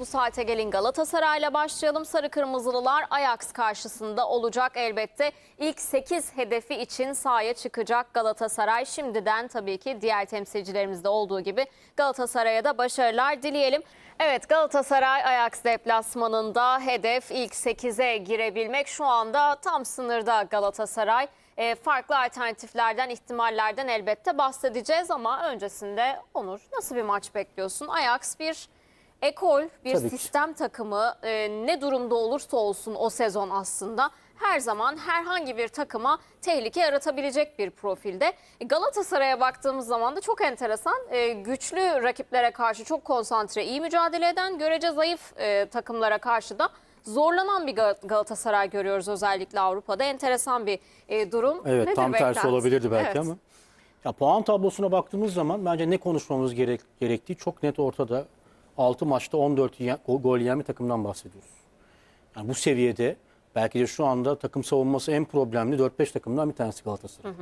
Bu saate gelin Galatasaray'la başlayalım. Sarı Kırmızılılar Ajax karşısında olacak elbette. İlk 8 hedefi için sahaya çıkacak Galatasaray. Şimdiden tabii ki diğer temsilcilerimizde olduğu gibi Galatasaray'a da başarılar dileyelim. Evet Galatasaray Ajax deplasmanında hedef ilk 8'e girebilmek. Şu anda tam sınırda Galatasaray. E, farklı alternatiflerden, ihtimallerden elbette bahsedeceğiz ama öncesinde Onur nasıl bir maç bekliyorsun? Ajax bir ekol, bir Tabii ki. sistem takımı e, ne durumda olursa olsun o sezon aslında her zaman herhangi bir takıma tehlike yaratabilecek bir profilde. E, Galatasaray'a baktığımız zaman da çok enteresan. E, güçlü rakiplere karşı çok konsantre, iyi mücadele eden, görece zayıf e, takımlara karşı da zorlanan bir Gal- Galatasaray görüyoruz özellikle Avrupa'da. Enteresan bir e, durum. Evet Nedir tam tersi beklenti? olabilirdi belki Evet. ama. Ya puan tablosuna baktığımız zaman bence ne konuşmamız gerek, gerektiği çok net ortada. 6 maçta 14 yiyen- gol, yiyen bir takımdan bahsediyoruz. Yani bu seviyede belki de şu anda takım savunması en problemli 4-5 takımdan bir tanesi Galatasaray.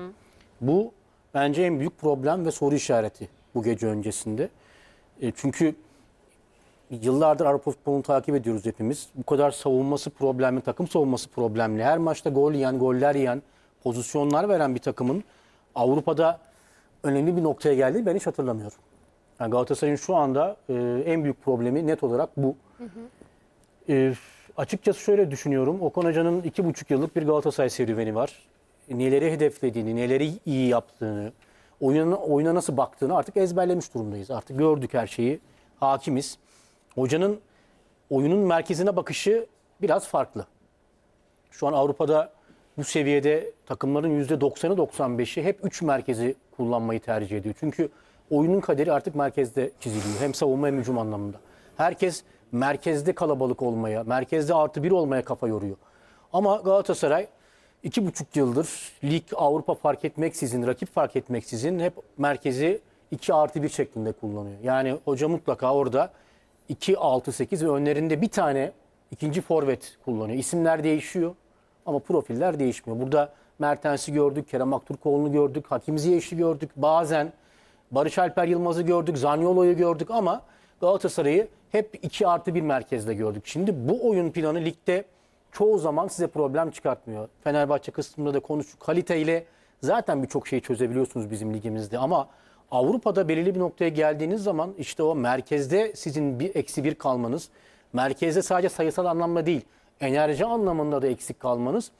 Bu bence en büyük problem ve soru işareti bu gece öncesinde. E, çünkü yıllardır Avrupa futbolunu takip ediyoruz hepimiz. Bu kadar savunması problemli, takım savunması problemli. Her maçta gol yiyen, goller yiyen, pozisyonlar veren bir takımın Avrupa'da önemli bir noktaya geldiğini ben hiç hatırlamıyorum. Yani Galatasaray'ın şu anda e, en büyük problemi net olarak bu. E, açıkçası şöyle düşünüyorum. Okan Hoca'nın iki buçuk yıllık bir Galatasaray serüveni var. Neleri hedeflediğini, neleri iyi yaptığını, oyuna, oyuna nasıl baktığını artık ezberlemiş durumdayız. Artık gördük her şeyi, hakimiz. Hocanın oyunun merkezine bakışı biraz farklı. Şu an Avrupa'da bu seviyede takımların %90'ı 95'i hep 3 merkezi kullanmayı tercih ediyor. Çünkü oyunun kaderi artık merkezde çiziliyor. Hem savunma hem hücum anlamında. Herkes merkezde kalabalık olmaya, merkezde artı bir olmaya kafa yoruyor. Ama Galatasaray iki buçuk yıldır lig Avrupa fark etmeksizin, rakip fark etmeksizin hep merkezi 2 artı 1 şeklinde kullanıyor. Yani hoca mutlaka orada 2, 6, 8 ve önlerinde bir tane ikinci forvet kullanıyor. İsimler değişiyor ama profiller değişmiyor. Burada Mertens'i gördük, Kerem Aktürkoğlu'nu gördük, Hakim Ziyech'i gördük. Bazen Barış Alper Yılmaz'ı gördük, Zaniolo'yu gördük ama Galatasaray'ı hep 2 artı 1 merkezde gördük. Şimdi bu oyun planı ligde çoğu zaman size problem çıkartmıyor. Fenerbahçe kısmında da konuştuk. Kaliteyle zaten birçok şeyi çözebiliyorsunuz bizim ligimizde ama Avrupa'da belirli bir noktaya geldiğiniz zaman işte o merkezde sizin bir eksi bir kalmanız, merkezde sadece sayısal anlamda değil, enerji anlamında da eksik kalmanız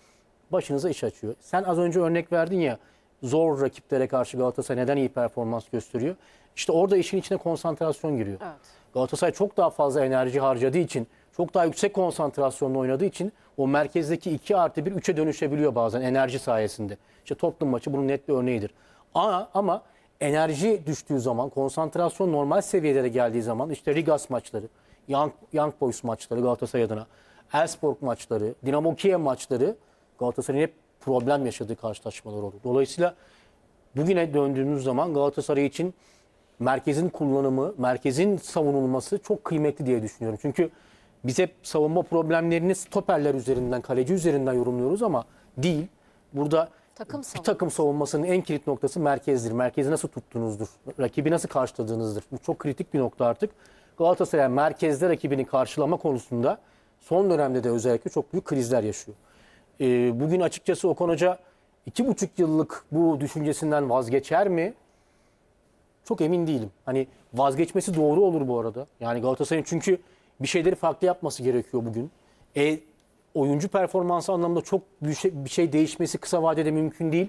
başınıza iş açıyor. Sen az önce örnek verdin ya zor rakiplere karşı Galatasaray neden iyi performans gösteriyor? İşte orada işin içine konsantrasyon giriyor. Evet. Galatasaray çok daha fazla enerji harcadığı için, çok daha yüksek konsantrasyonla oynadığı için o merkezdeki 2 artı 1 3'e dönüşebiliyor bazen enerji sayesinde. İşte Tottenham maçı bunun net bir örneğidir. Ama, ama enerji düştüğü zaman, konsantrasyon normal seviyelere geldiği zaman işte Rigas maçları, Young, Young Boys maçları Galatasaray adına, Elfsborg maçları, Dinamo Kiev maçları Galatasaray'ın hep problem yaşadığı karşılaşmalar oldu. Dolayısıyla bugüne döndüğümüz zaman Galatasaray için merkezin kullanımı, merkezin savunulması çok kıymetli diye düşünüyorum. Çünkü biz hep savunma problemlerini stoperler üzerinden, kaleci üzerinden yorumluyoruz ama değil. Burada Takım bir takım savunmasının en kilit noktası merkezdir. Merkezi nasıl tuttuğunuzdur. Rakibi nasıl karşıladığınızdır. Bu çok kritik bir nokta artık. Galatasaray merkezde rakibini karşılama konusunda son dönemde de özellikle çok büyük krizler yaşıyor. Ee, bugün açıkçası Okan Hoca iki buçuk yıllık bu düşüncesinden vazgeçer mi? Çok emin değilim. Hani vazgeçmesi doğru olur bu arada. Yani Galatasaray'ın çünkü bir şeyleri farklı yapması gerekiyor bugün. E, oyuncu performansı anlamında çok bir şey, bir şey değişmesi kısa vadede mümkün değil.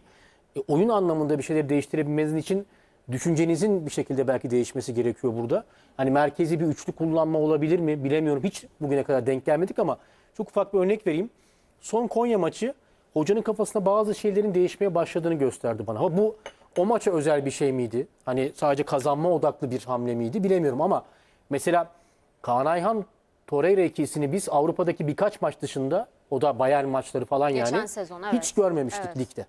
E, oyun anlamında bir şeyleri değiştirebilmeniz için düşüncenizin bir şekilde belki değişmesi gerekiyor burada. Hani merkezi bir üçlü kullanma olabilir mi bilemiyorum. Hiç bugüne kadar denk gelmedik ama çok ufak bir örnek vereyim. Son Konya maçı hocanın kafasında bazı şeylerin değişmeye başladığını gösterdi bana. Ama bu o maça özel bir şey miydi? Hani sadece kazanma odaklı bir hamle miydi bilemiyorum ama mesela Kaan Ayhan Torreira ikilisini biz Avrupa'daki birkaç maç dışında o da Bayern maçları falan Geçen yani sezon, evet. hiç görmemiştik Evet. ligde.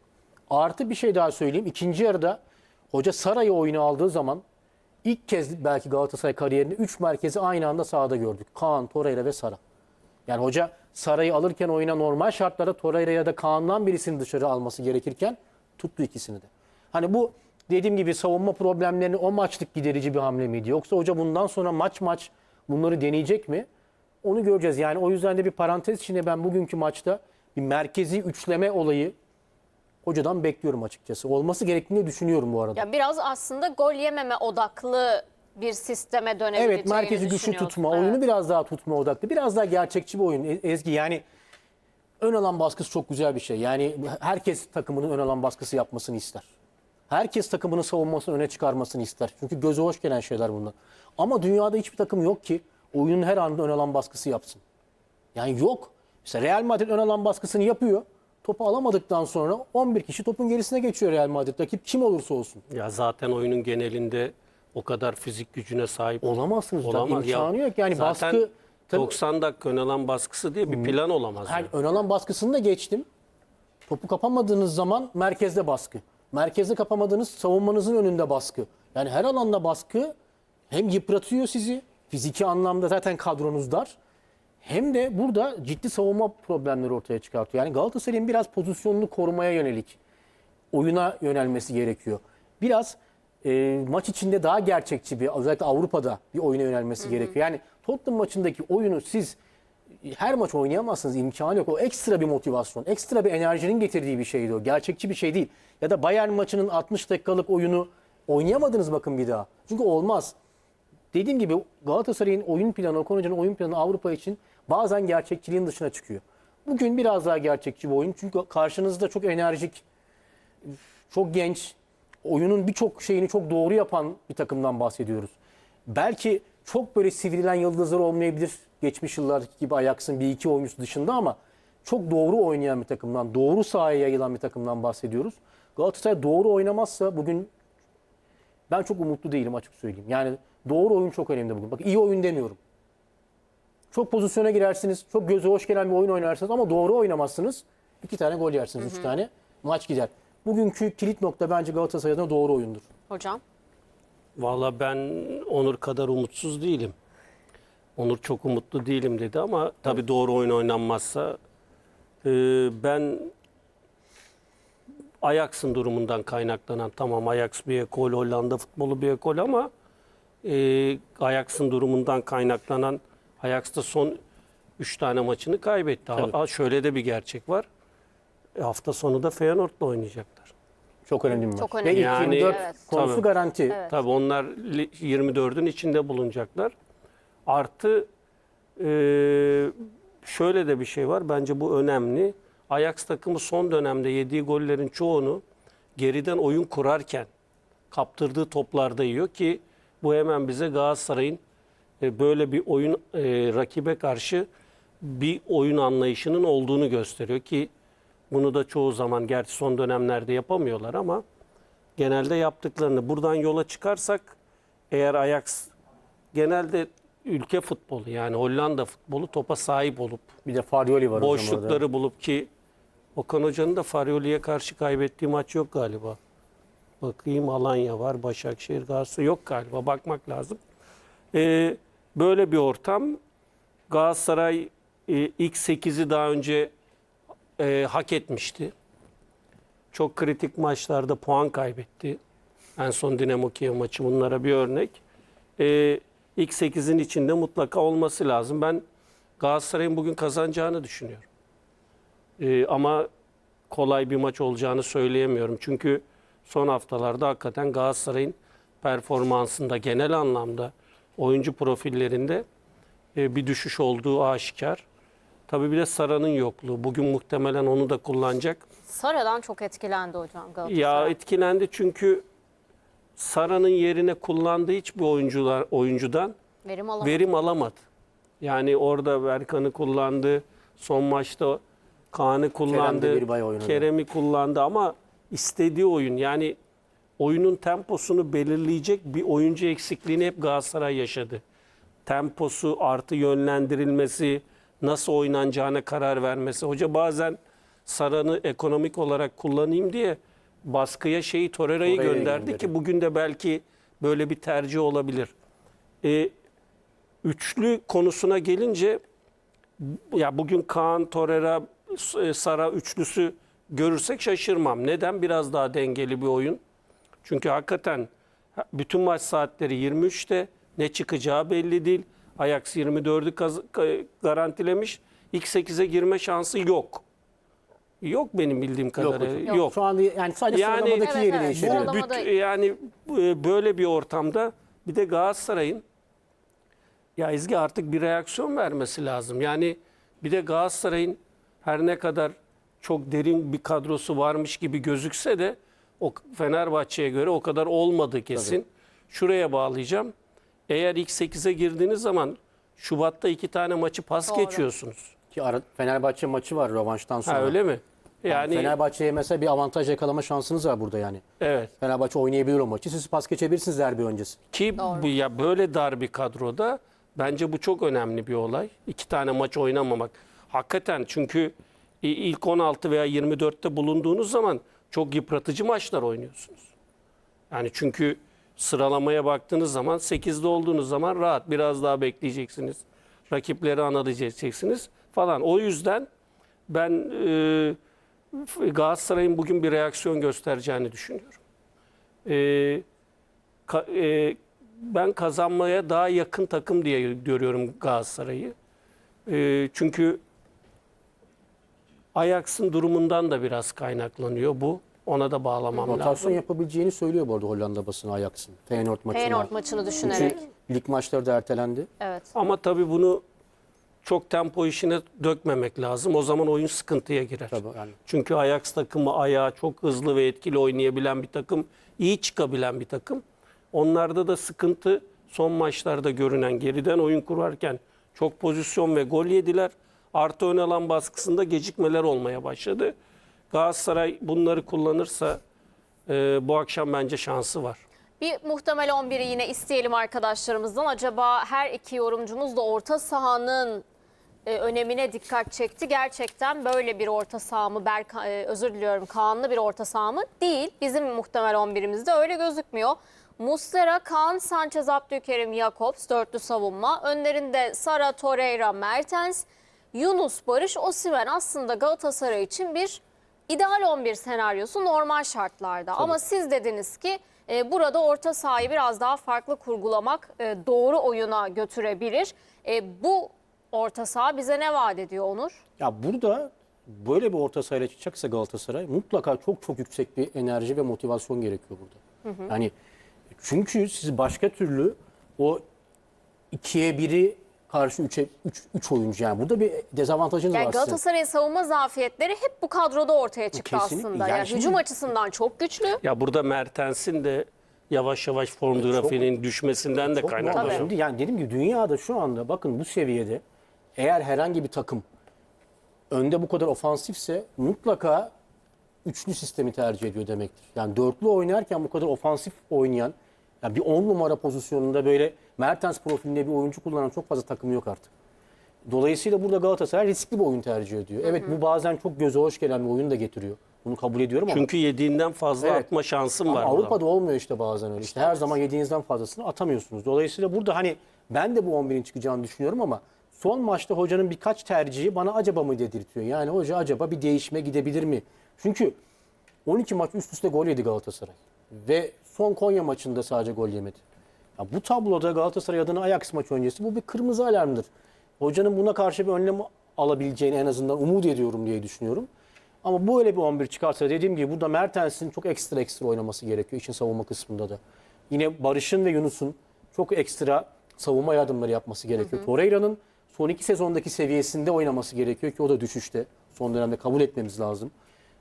Artı bir şey daha söyleyeyim. İkinci yarıda hoca Saray'ı oyuna aldığı zaman ilk kez belki Galatasaray kariyerinde 3 merkezi aynı anda sahada gördük. Kaan, Torreira ve Sara. Yani hoca Saray'ı alırken oyuna normal şartlarda Torreira ya da Kaan'dan birisini dışarı alması gerekirken tuttu ikisini de. Hani bu dediğim gibi savunma problemlerini o maçlık giderici bir hamle miydi? Yoksa hoca bundan sonra maç maç bunları deneyecek mi? Onu göreceğiz. Yani o yüzden de bir parantez içinde ben bugünkü maçta bir merkezi üçleme olayı hocadan bekliyorum açıkçası. Olması gerektiğini düşünüyorum bu arada. Ya biraz aslında gol yememe odaklı bir sisteme dönebileceğini Evet merkezi güçlü tutma, Evet. oyunu biraz daha tutma odaklı. Biraz daha gerçekçi bir oyun. E- Ezgi yani ön alan baskısı çok güzel bir şey. Yani herkes takımının ön alan baskısı yapmasını ister. Herkes takımını savunmasını öne çıkarmasını ister. Çünkü göze hoş gelen şeyler bunlar. Ama dünyada hiçbir takım yok ki oyunun her anında ön alan baskısı yapsın. Yani yok. Mesela Real Madrid ön alan baskısını yapıyor. Topu alamadıktan sonra 11 kişi topun gerisine geçiyor Real Madrid. Rakip kim olursa olsun. Ya zaten oyunun genelinde o kadar fizik gücüne sahip Olamazsınız. Olamaz. Ya İmkanı yok. Yani zaten baskı... Tabii- 90 dakika ön alan baskısı diye bir plan olamaz. Yani. ön alan baskısını da geçtim. Topu kapamadığınız zaman merkezde baskı. Merkezde kapamadığınız savunmanızın önünde baskı. Yani her alanda baskı hem yıpratıyor sizi fiziki anlamda zaten kadronuz dar. Hem de burada ciddi savunma problemleri ortaya çıkartıyor. Yani Galatasaray'ın biraz pozisyonunu korumaya yönelik oyuna yönelmesi gerekiyor. Biraz e, maç içinde daha gerçekçi bir özellikle Avrupa'da bir oyuna yönelmesi gerekiyor. Yani Tottenham maçındaki oyunu siz her maç oynayamazsınız imkanı yok. O ekstra bir motivasyon, ekstra bir enerjinin getirdiği bir şeydi o. Gerçekçi bir şey değil. Ya da Bayern maçının 60 dakikalık oyunu oynayamadınız bakın bir daha. Çünkü olmaz. Dediğim gibi Galatasaray'ın oyun planı, Okan Hoca'nın oyun planı Avrupa için bazen gerçekçiliğin dışına çıkıyor. Bugün biraz daha gerçekçi bir oyun. Çünkü karşınızda çok enerjik, çok genç, oyunun birçok şeyini çok doğru yapan bir takımdan bahsediyoruz. Belki çok böyle sivrilen yıldızlar olmayabilir geçmiş yıllardaki gibi Ajax'ın bir iki oyuncusu dışında ama çok doğru oynayan bir takımdan, doğru sahaya yayılan bir takımdan bahsediyoruz. Galatasaray doğru oynamazsa bugün ben çok umutlu değilim açık söyleyeyim. Yani doğru oyun çok önemli bugün. Bak iyi oyun demiyorum. Çok pozisyona girersiniz, çok göze hoş gelen bir oyun oynarsınız ama doğru oynamazsınız. İki tane gol yersiniz, üç tane maç gider. Bugünkü kilit nokta bence Galatasaray adına doğru oyundur. Hocam. Valla ben Onur kadar umutsuz değilim. Onur çok umutlu değilim dedi ama tabii doğru oyun oynanmazsa e, ben Ajax'ın durumundan kaynaklanan tamam Ajax bir ekol, Hollanda futbolu bir ekol ama e, Ajax'ın durumundan kaynaklanan Ajax da son 3 tane maçını kaybetti. Ha, şöyle de bir gerçek var. E, hafta sonu da Feyenoord'la oynayacaklar. Çok önemli bir maç. Çok Ve önemli. ilk Yani- 24 Evet. konusu Tabii. garanti. Evet. Tabii onlar li- 24'ün içinde bulunacaklar. Artı e, şöyle de bir şey var. Bence bu önemli. Ajax takımı son dönemde yediği gollerin çoğunu geriden oyun kurarken kaptırdığı toplarda yiyor ki bu hemen bize Galatasaray'ın e, böyle bir oyun e, rakibe karşı bir oyun anlayışının olduğunu gösteriyor ki bunu da çoğu zaman gerçi son dönemlerde yapamıyorlar ama genelde yaptıklarını buradan yola çıkarsak eğer Ajax genelde ülke futbolu yani Hollanda futbolu topa sahip olup Bir de Farioli var hocam orada. boşlukları bulup ki Okan Hoca'nın da Farioli'ye karşı kaybettiği maç yok galiba. Bakayım Alanya var, Başakşehir, Galatasaray yok galiba. Bakmak lazım. Ee, böyle bir ortam. Galatasaray e, ilk 8'i daha önce e, hak etmişti. Çok kritik maçlarda puan kaybetti. En son Dinamo Kiev maçı bunlara bir örnek. Ee, ilk 8'in içinde mutlaka olması lazım. Ben Galatasaray'ın bugün kazanacağını düşünüyorum. Ee, ama kolay bir maç olacağını söyleyemiyorum. Çünkü son haftalarda hakikaten Galatasaray'ın performansında genel anlamda oyuncu profillerinde e, bir düşüş olduğu aşikar. Tabii bir de Sara'nın yokluğu. Bugün muhtemelen onu da kullanacak. Sara'dan çok etkilendi hocam Galatasaray. Ya etkilendi çünkü Sara'nın yerine kullandığı hiçbir oyuncular oyuncudan Verim alamadı. verim alamadı. Yani orada Berkan'ı kullandı. Son maçta Kaan'ı kullandı. Kerem'i kullandı ama istediği oyun yani oyunun temposunu belirleyecek bir oyuncu eksikliğini hep Galatasaray yaşadı. Temposu artı yönlendirilmesi, nasıl oynanacağına karar vermesi. Hoca bazen Sara'nı ekonomik olarak kullanayım diye baskıya şeyi Torreira'yı gönderdi ki gönderiyor. bugün de belki böyle bir tercih olabilir. E, üçlü konusuna gelince ya bugün Kaan, Torreira, e, Sara üçlüsü görürsek şaşırmam. Neden? Biraz daha dengeli bir oyun. Çünkü hakikaten bütün maç saatleri 23'te ne çıkacağı belli değil. Ajax 24'ü kaz- ka- garantilemiş. İlk 8'e girme şansı yok. Yok benim bildiğim Yok kadarıyla. hocam. Yok. Şu anda yani sadece Yani- sıralamadaki Evet, yeri evet. değişebilir. Sıralama- Büt- yani e, böyle bir ortamda bir de Galatasaray'ın ya Ezgi artık bir reaksiyon vermesi lazım. Yani bir de Galatasaray'ın her ne kadar çok derin bir kadrosu varmış gibi gözükse de o Fenerbahçe'ye göre o kadar olmadı kesin. Şuraya bağlayacağım. Eğer ilk 8'e girdiğiniz zaman Şubat'ta iki tane maçı pas Doğru. geçiyorsunuz. Ki ara- Fenerbahçe maçı var rövanştan sonra. Ha öyle mi? Yani Yani Fenerbahçe'ye mesela bir avantaj yakalama şansınız var burada yani. evet. Fenerbahçe oynayabilir o maçı. Siz pas geçebilirsiniz derbi öncesi. Ki bu ya böyle dar bir kadroda bence bu çok önemli bir olay. İki tane maç oynamamak. Hakikaten çünkü ilk 16 veya 24'te bulunduğunuz zaman çok yıpratıcı maçlar oynuyorsunuz. Yani çünkü sıralamaya baktığınız zaman 8'de olduğunuz zaman rahat biraz daha bekleyeceksiniz. Rakipleri analiz edeceksiniz falan. O yüzden ben e, Galatasaray'ın bugün bir reaksiyon göstereceğini düşünüyorum. E, ka- e, ben kazanmaya daha yakın takım diye görüyorum Galatasaray'ı. E, çünkü Ajax'ın durumundan da biraz kaynaklanıyor bu. Ona da bağlamam Rotasyon lazım. yapabileceğini söylüyor bu arada Hollanda basını Ajax'ın. Feyenoord maçına. Feyenoord maçını düşünerek. Çünkü lig maçları da ertelendi. Evet. Ama tabii bunu çok tempo işine dökmemek lazım. O zaman oyun sıkıntıya girer. Tabii yani. Çünkü Ajax takımı ayağı çok hızlı ve etkili oynayabilen bir takım, iyi çıkabilen bir takım. Onlarda da sıkıntı son maçlarda görünen geriden oyun kurarken çok pozisyon ve gol yediler. Artı ön alan baskısında gecikmeler olmaya başladı. Galatasaray bunları kullanırsa e, bu akşam bence şansı var. Bir muhtemel 11'i yine isteyelim arkadaşlarımızdan. Acaba her iki yorumcumuz da orta sahanın e, önemine dikkat çekti. Gerçekten böyle bir orta saha mı, Berka, e, özür diliyorum Kaan'lı bir orta saha mı? Değil. Bizim muhtemel 11'imizde öyle gözükmüyor. Muslera, Kaan, Sanchez, Abdülkerim, Jakobs dörtlü savunma. Önlerinde Sara, Torreira, Mertens, Yunus, Barış, Osimhen aslında Galatasaray için bir ideal 11 senaryosu normal şartlarda. Ama siz dediniz ki e, burada orta sahayı biraz daha farklı kurgulamak e, doğru oyuna götürebilir. E, bu orta saha bize ne vaat ediyor Onur? Ya burada böyle bir orta sahayla çıkacaksa Galatasaray mutlaka çok çok yüksek bir enerji ve motivasyon gerekiyor burada. Yani çünkü siz başka türlü o ikiye biri karşı üçe üç, üç oyuncu yani burada bir dezavantajınız Yani var. Galatasaray'ın savunma zafiyetleri hep bu kadroda ortaya çıktı Kesinlikle. aslında. Yani Yani şimdi- hücum açısından çok güçlü. Ya burada Mertens'in de yavaş yavaş form grafiğinin düşmesinden de Çok kaynaklanıyor. Şimdi yani dediğim gibi dünyada şu anda bakın bu seviyede eğer herhangi bir takım önde bu kadar ofansifse mutlaka üçlü sistemi tercih ediyor demektir. Yani dörtlü oynarken bu kadar ofansif oynayan yani bir 10 numara pozisyonunda böyle Mertens profilinde bir oyuncu kullanan çok fazla takım yok artık. Dolayısıyla burada Galatasaray riskli bir oyun tercih ediyor. Evet bu bazen çok göze hoş gelen bir oyun da getiriyor. Bunu kabul ediyorum ama Çünkü yediğinden fazla Evet. atma şansım ama var. burada. Avrupa'da olmuyor işte bazen öyle. İşte her zaman yediğinizden fazlasını atamıyorsunuz. Dolayısıyla burada hani ben de bu 11'in çıkacağını düşünüyorum ama son maçta hocanın birkaç tercihi bana acaba mı dedirtiyor. Yani hoca acaba bir değişime gidebilir mi? Çünkü 12 maç üst üste gol yedi Galatasaray. Ve son Konya maçında sadece gol yemedi. Ya bu tabloda Galatasaray adına Ajax maçı öncesi bu bir kırmızı alarmdır. Hocanın buna karşı bir önlem alabileceğini en azından umut ediyorum diye düşünüyorum. Ama bu öyle bir 11 çıkarsa dediğim gibi burada Mertens'in çok ekstra ekstra oynaması gerekiyor için savunma kısmında da. Yine Barış'ın ve Yunus'un çok ekstra savunma yardımları yapması gerekiyor. Torreira'nın son iki sezondaki seviyesinde oynaması gerekiyor ki o da düşüşte. Son dönemde kabul etmemiz lazım.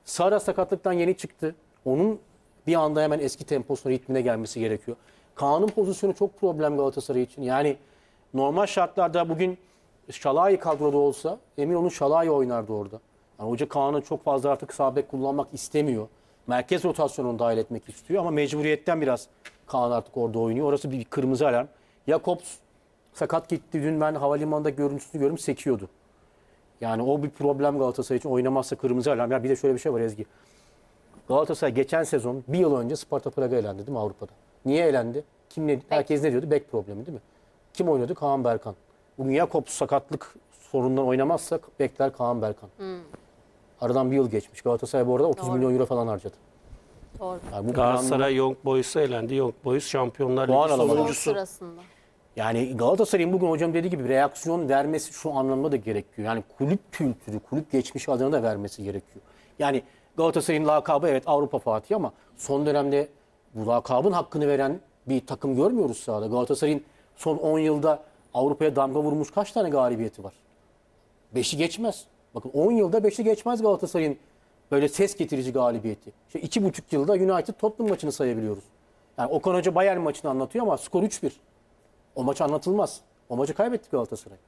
Sara sakatlıktan yeni çıktı. Onun bir anda hemen eski temposuna, ritmine gelmesi gerekiyor. Kaan'ın pozisyonu çok problem Galatasaray için. Yani normal şartlarda bugün Şalai kadroda olsa emin olun Şalai oynardı orada. Yani hoca Kaan'ı çok fazla artık sağ bek kullanmak istemiyor. Merkez rotasyonunu dahil etmek istiyor ama mecburiyetten biraz Kaan artık orada oynuyor. Orası bir, kırmızı alarm. Jakobs sakat gitti. Dün ben havalimanında görüntüsünü görüp sekiyordu. Yani o bir problem Galatasaray için oynamazsa kırmızı alarm. Ya bir de şöyle bir şey var Ezgi. Galatasaray geçen sezon bir yıl önce Sparta Praga elendi değil mi Avrupa'da? Niye elendi? Kim ne, herkes ne diyordu? Bek problemi değil mi? Kim oynadı? Kaan Berkan. Bugün Jakobs sakatlık sorundan oynamazsak bekler Kaan Berkan. Aradan bir yıl geçmiş. Galatasaray bu arada 30 Doğru. milyon euro falan harcadı. Doğru. Yani bu Galatasaray Young Boys'a elendi. Young Boys Şampiyonlar Ligi sonuncusu. sırasında. Yani Galatasaray'ın bugün hocam dediği gibi reaksiyon vermesi şu anlamda da gerekiyor. Yani kulüp kültürü, kulüp geçmişi adına da vermesi gerekiyor. Yani Galatasaray'ın lakabı evet Avrupa Fatih ama son dönemde bu lakabın hakkını veren bir takım görmüyoruz sahada. Galatasaray'ın son 10 yılda Avrupa'ya damga vurmuş kaç tane galibiyeti var? Beşi geçmez. Bakın 10 yılda beşi geçmez Galatasaray'ın böyle ses getirici galibiyeti. İşte iki buçuk yılda United Tottenham maçını sayabiliyoruz. Yani Okan Hoca Bayern maçını anlatıyor ama skor 3-1. O maç anlatılmaz. O maçı kaybetti Galatasaray.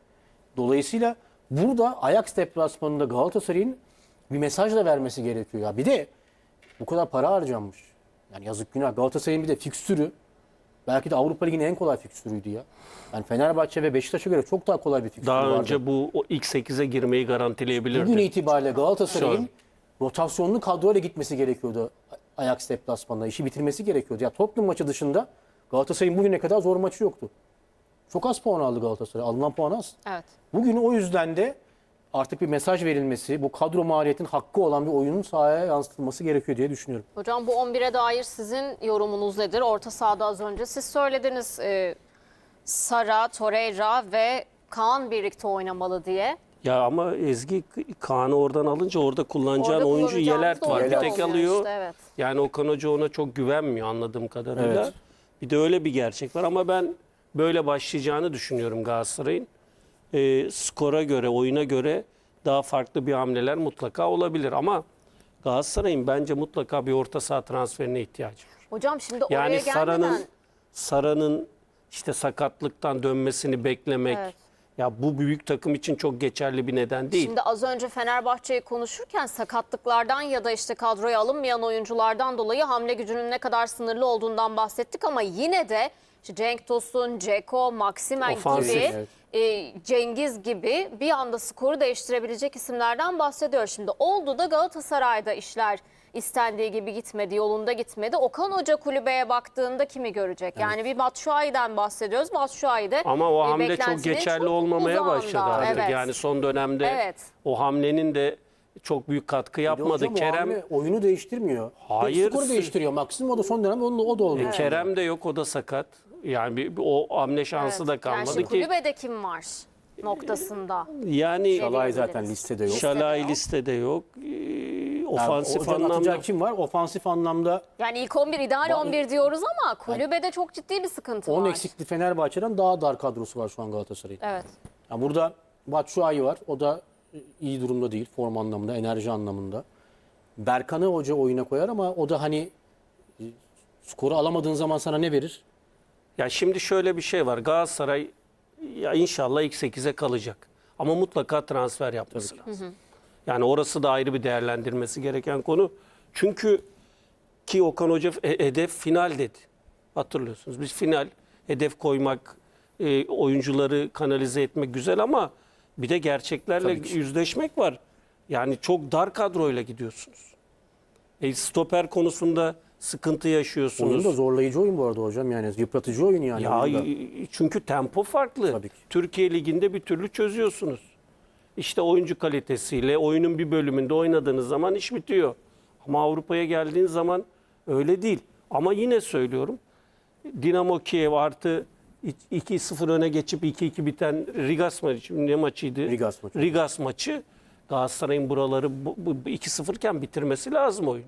Dolayısıyla burada Ajax deplasmanında Galatasaray'ın bir mesaj da vermesi gerekiyor. Ya bir de bu kadar para harcanmış. Yani yazık günah. Galatasaray'ın bir de fikstürü belki de Avrupa Ligi'nin en kolay fikstürüydü ya. Yani Fenerbahçe ve Beşiktaş'a göre çok daha kolay bir fikstür Daha vardı. önce bu o ilk 8'e girmeyi garantileyebilirdi. Bugün itibariyle Galatasaray'ın rotasyonlu kadroyla gitmesi gerekiyordu Ajax deplasmanında. işi bitirmesi gerekiyordu. Ya Tottenham maçı dışında Galatasaray'ın bugüne kadar zor maçı yoktu. Çok az puan aldı Galatasaray. Alınan puan az. Evet. Bugün o yüzden de artık bir mesaj verilmesi, bu kadro maliyetin hakkı olan bir oyunun sahaya yansıtılması gerekiyor diye düşünüyorum. Hocam bu 11'e dair sizin yorumunuz nedir? Orta sahada az önce siz söylediniz. e, Sara, Torreira ve Kaan birlikte oynamalı diye. Ya ama Ezgi Kaan'ı oradan alınca orada kullanacağın Orada oyuncu kullanacağımız Yelert da var. Bir tek alıyor. işte, evet. Yani Okan Hoca ona çok güvenmiyor anladığım kadarıyla. Evet. Bir de öyle bir gerçek var ama ben böyle başlayacağını düşünüyorum Galatasaray'ın. Ee, skora göre, oyuna göre daha farklı bir hamleler mutlaka olabilir ama Galatasaray'ın bence mutlaka bir orta saha transferine ihtiyacı var. Hocam şimdi oraya Yani gelmeden... Sara'nın Sara'nın işte sakatlıktan dönmesini beklemek Evet. ya bu büyük takım için çok geçerli bir neden değil. Şimdi az önce Fenerbahçe'yi konuşurken sakatlıklardan ya da işte kadroya alınmayan oyunculardan dolayı hamle gücünün ne kadar sınırlı olduğundan bahsettik ama yine de işte Cenk Tosun, Ceko, Ofansif, gibi, evet. e, Cengiz gibi bir anda skoru değiştirebilecek isimlerden bahsediyor. Şimdi oldu da Galatasaray'da işler istendiği gibi gitmedi, yolunda gitmedi. Okan Hoca kulübeye baktığında kimi görecek? Yani bir Batshuayi'den bahsediyoruz. Batshuayi de Ama o e, hamle çok beklentinin geçerli çok olmamaya uzağında. başladı artık. Evet. Yani son dönemde Evet. o hamlenin de çok büyük katkı yapmadı. Hocam o Kerem hamle oyunu değiştirmiyor. Hayır, skoru değiştiriyor. Maksimum o da son dönemde onun da- o da olmuyor. Kerem de yok o da sakat. Yani bir, bir o hamle şansı Evet. da Yani kalmadı şimdi ki. kulübede kim var noktasında? Yani Şalay zaten listede yok. Şalay listede yok. Ee, Yani ofansif hocanın anlamda kim var? Ofansif anlamda Yani ilk 11 ideal Ba- 11 diyoruz ama kulübede çok ciddi bir sıkıntı 10 var. eksikli Fenerbahçe'den daha dar kadrosu var şu an Galatasaray'ın. Evet. Yani burada Batshuayi var. O da iyi durumda değil form anlamında, enerji anlamında. Berkan'ı hoca oyuna koyar ama o da hani e, skoru alamadığın zaman sana ne verir? Ya şimdi şöyle bir şey var. Galatasaray ya inşallah ilk 8'e kalacak. Ama mutlaka transfer yapması lazım. Yani orası da ayrı bir değerlendirmesi gereken konu. Çünkü ki Okan Hoca he- hedef final dedi. Hatırlıyorsunuz. Biz final hedef koymak, e, oyuncuları kanalize etmek güzel ama bir de gerçeklerle yüzleşmek var. Yani çok dar kadroyla gidiyorsunuz. E, stoper konusunda sıkıntı yaşıyorsunuz. Oyun da zorlayıcı oyun bu arada hocam yani yıpratıcı oyun yani. Ya oyunda. çünkü tempo farklı. Tabii ki. Türkiye Ligi'nde bir türlü çözüyorsunuz. İşte oyuncu kalitesiyle oyunun bir bölümünde oynadığınız zaman iş bitiyor. Ama Avrupa'ya geldiğin zaman öyle değil. Ama yine söylüyorum. Dinamo Kiev artı 2-0 öne geçip 2-2 biten Rigas maçı ne maçıydı? Rigas maçı. Rigas maçı Galatasaray'ın buraları bu, bu 2-0 iken bitirmesi lazım oyunu.